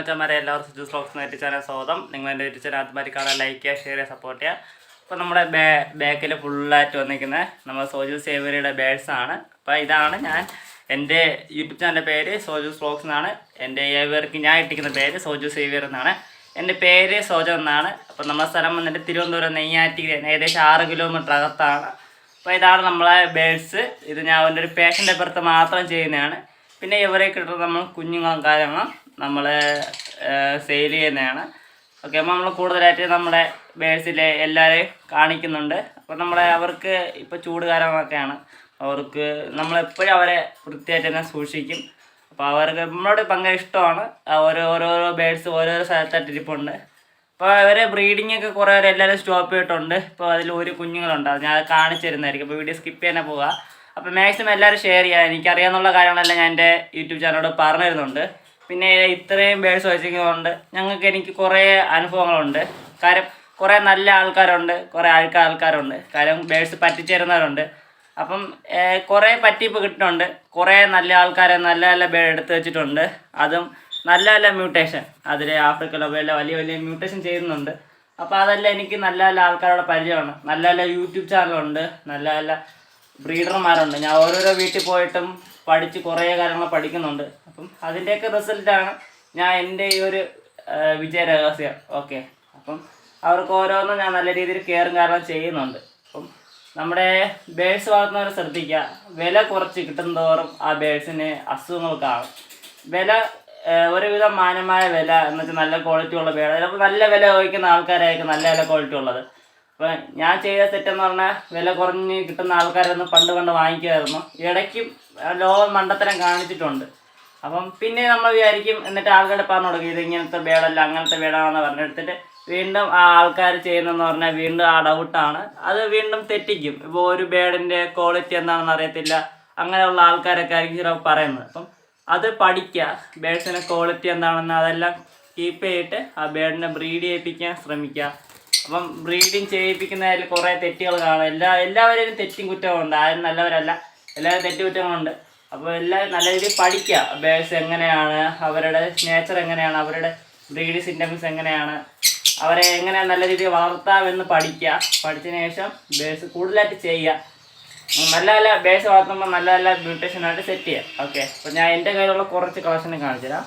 അച്ഛന്മാരെ എല്ലാവർക്കും Suju സ്ലോക്സ് net channel സ്വാഗതം. നിങ്ങൾ എന്റെ യൂട്യൂബ് ചാനൽ ആദ്യമായി കാണാൻ ലൈക്ക് ചെയ്യുക ഷെയർ ചെയ്യുക സപ്പോർട്ട് ചെയ്യുക. അപ്പോൾ നമ്മുടെ ബേ ബാക്കിൽ ഫുള്ളായിട്ട് വന്നിരിക്കുന്നത് നമ്മൾ സോജു സേവരിയുടെ ബേഡ്സ് ആണ്. അപ്പോൾ ഇതാണ് ഞാൻ എന്റെ യൂട്യൂബ് ചാനലിന്റെ പേര് സോജു സ്ലോക്സ് എന്നാണ്. എന്റെ ഏവർക്ക് ഞാൻ ഇട്ടിരിക്കുന്ന പേര് സോജു സേവിയർ എന്നാണ്. എന്റെ പേര് സോജു എന്നാണ്. അപ്പോൾ നമ്മുടെ സ്ഥലം വന്നിട്ട് തിരുവനന്തപുരം നെയ്യാറ്റിക്കര ഏകദേശം ആറ് കിലോമീറ്റർ അകത്താണ്. അപ്പോൾ ഇതാണ് നമ്മളെ ബേഡ്സ് ഇത് ഞാൻ എന്റെ ഒരു പേഷ്യന്റെ പുറത്ത് മാത്രം ചെയ്യുന്നതാണ്. പിന്നെ ഇവരെ കിട്ടുന്ന നമ്മൾ കുഞ്ഞുങ്ങളും കാര്യങ്ങളും നമ്മൾ സെയിൽ ചെയ്യുന്നതാണ്. ഓക്കെ അപ്പോൾ നമ്മൾ കൂടുതലായിട്ട് നമ്മുടെ ബേഴ്സിലെ എല്ലാവരെയും കാണിക്കുന്നുണ്ട്. അപ്പോൾ നമ്മളെ അവർക്ക് ഇപ്പോൾ ചൂട് കാലമൊക്കെയാണ്. അവർക്ക് നമ്മളെപ്പോഴും അവരെ വൃത്തിയായിട്ട് തന്നെ സൂക്ഷിക്കും. അപ്പോൾ അവർക്ക് നമ്മളോട് ഭയങ്കര ഇഷ്ടമാണ്. ഓരോ ഓരോരോ ബേഡ്സ് ഓരോരോ സ്ഥലത്തായിട്ട് ഇരിപ്പുണ്ട്. അപ്പോൾ അവരെ ബ്രീഡിംഗ് ഒക്കെ കുറേ പേര് എല്ലാവരും സ്റ്റോപ്പ് ചെയ്തിട്ടുണ്ട്. ഇപ്പോൾ അതിൽ ഒരു കുഞ്ഞുങ്ങളുണ്ട്. അത് ഞാൻ കാണിച്ചു തരുന്നതായിരിക്കും അപ്പോൾ വീഡിയോ സ്കിപ്പ് ചെയ്യാൻ പോവുക. അപ്പോൾ മാക്സിമം എല്ലാവരും ഷെയർ ചെയ്യുക. എനിക്കറിയാവുന്ന കാര്യങ്ങളെല്ലാം ഞാൻ എന്റെ യൂട്യൂബ് ചാനലോട് പറഞ്ഞു തരുന്നുണ്ട് പിന്നെ ഇത്രയും ബേഴ്സ് വെച്ചിരിക്കുന്നതുകൊണ്ട് ഞങ്ങൾക്ക് എനിക്ക് കുറേ അനുഭവങ്ങളുണ്ട്. കാര്യം കുറേ നല്ല ആൾക്കാരുണ്ട് കുറേ ആൾക്കാർ ആൾക്കാരുണ്ട്. കാര്യം ബേഴ്സ് പറ്റിച്ചേരുന്നവരുണ്ട് അപ്പം കുറേ പറ്റിപ്പ് കിട്ടുന്നുണ്ട്. കുറേ നല്ല ആൾക്കാരെ നല്ല നല്ല ബേഡ് എടുത്ത് വെച്ചിട്ടുണ്ട്. അതും നല്ല നല്ല മ്യൂട്ടേഷൻ. അതിൽ ആഫ്രിക്കയിലോ വലിയ വലിയ മ്യൂട്ടേഷൻ ചെയ്യുന്നുണ്ട്. അപ്പോൾ അതെല്ലാം എനിക്ക് നല്ല നല്ല ആൾക്കാരോട് പരിചയമാണ്. നല്ല നല്ല യൂട്യൂബ് ചാനലുണ്ട്. നല്ല നല്ല ബ്രീഡർമാരുണ്ട്. ഞാൻ ഓരോരോ വീട്ടിൽ പോയിട്ടും പഠിച്ച് കുറേ കാര്യങ്ങൾ പഠിക്കുന്നുണ്ട്. അപ്പം അതിന്റെയൊക്കെ റിസൾട്ടാണ് ഞാൻ എന്റെ ഈ ഒരു വിജയ രഹസ്യം ഓക്കെ. അപ്പം അവർക്ക് ഓരോന്നും ഞാൻ നല്ല രീതിയിൽ കെയറും കാരണം ചെയ്യുന്നുണ്ട്. അപ്പം നമ്മുടെ ബേഡ്സ് വളർത്തുന്നവർ ശ്രദ്ധിക്കുക. വില കുറച്ച് കിട്ടുന്നതോറും ആ ബേഡ്സിന് അസുഖങ്ങൾ കാണും. വില ഒരുവിധം മാന്യമായ വില എന്ന് വെച്ചാൽ നല്ല ക്വാളിറ്റി ഉള്ള ബേഡ്. ചിലപ്പോൾ നല്ല വില ചോദിക്കുന്ന ആൾക്കാരായിരിക്കും നല്ല നല്ല ക്വാളിറ്റി ഉള്ളത്. അപ്പം ഞാൻ ചെയ്ത തെറ്റെന്ന് പറഞ്ഞാൽ വില കുറഞ്ഞ് കിട്ടുന്ന ആൾക്കാരൊന്നും പണ്ട് പണ്ട് വാങ്ങിക്കുമായിരുന്നു. ഇടയ്ക്കും ലോ മണ്ടത്തരം കാണിച്ചിട്ടുണ്ട്. അപ്പം പിന്നെ നമ്മൾ വിചാരിക്കും എന്നിട്ട് ആൾക്കാരെ പറഞ്ഞു കൊടുക്കും ഇത് ഇങ്ങനത്തെ ബേഡല്ല അങ്ങനത്തെ ബേഡാണെന്ന് പറഞ്ഞെടുത്തിട്ട് വീണ്ടും ആ ആൾക്കാർ ചെയ്യുന്നതെന്ന് പറഞ്ഞാൽ വീണ്ടും ആ ഡൗട്ടാണ് അത് വീണ്ടും തെറ്റിക്കും. ഇപ്പോൾ ഒരു ബേഡിന്റെ ക്വാളിറ്റി എന്താണെന്ന് അറിയത്തില്ല. അങ്ങനെയുള്ള ആൾക്കാരൊക്കെ ആയിരിക്കും ചിലപ്പോൾ പറയുന്നത്. അപ്പം അത് പഠിക്കുക. ബേഡ്സിന്റെ ക്വാളിറ്റി എന്താണെന്ന് അതെല്ലാം കീപ്പ് ചെയ്തിട്ട് ആ ബേഡിനെ ബ്രീഡ് ചെയ്യിപ്പിക്കാൻ ശ്രമിക്കുക. അപ്പം ബ്രീഡിങ് ചെയ്യിപ്പിക്കുന്നതിൽ കുറേ തെറ്റുകൾ കാണും. എല്ലാ എല്ലാവരെയും തെറ്റും കുറ്റമുണ്ട് ആരും നല്ലവരല്ല. എല്ലാവരും തെറ്റു കുറ്റങ്ങളുണ്ട് അപ്പോൾ എല്ലാവരും നല്ല രീതിയിൽ പഠിക്കുക. ബേഴ്സ് എങ്ങനെയാണ്? അവരുടെ നേച്ചർ എങ്ങനെയാണ്? അവരുടെ ബ്രീഡ് സിന്റംസ് എങ്ങനെയാണ്? അവരെ എങ്ങനെ നല്ല രീതിയിൽ വളർത്താമെന്ന് പഠിക്കുക. പഠിച്ചതിന് ശേഷം ബേഴ്സ് കൂടുതലായിട്ട് ചെയ്യുക. നല്ല നല്ല ബേസ് വളർത്തുമ്പോൾ നല്ല നല്ല ബ്യൂട്ടീഷ്യനായിട്ട് സെറ്റ് ചെയ്യാം ഓക്കെ അപ്പോൾ ഞാൻ എന്റെ കയ്യിലുള്ള കുറച്ച് കളക്ഷനും കാണിച്ചു തരാം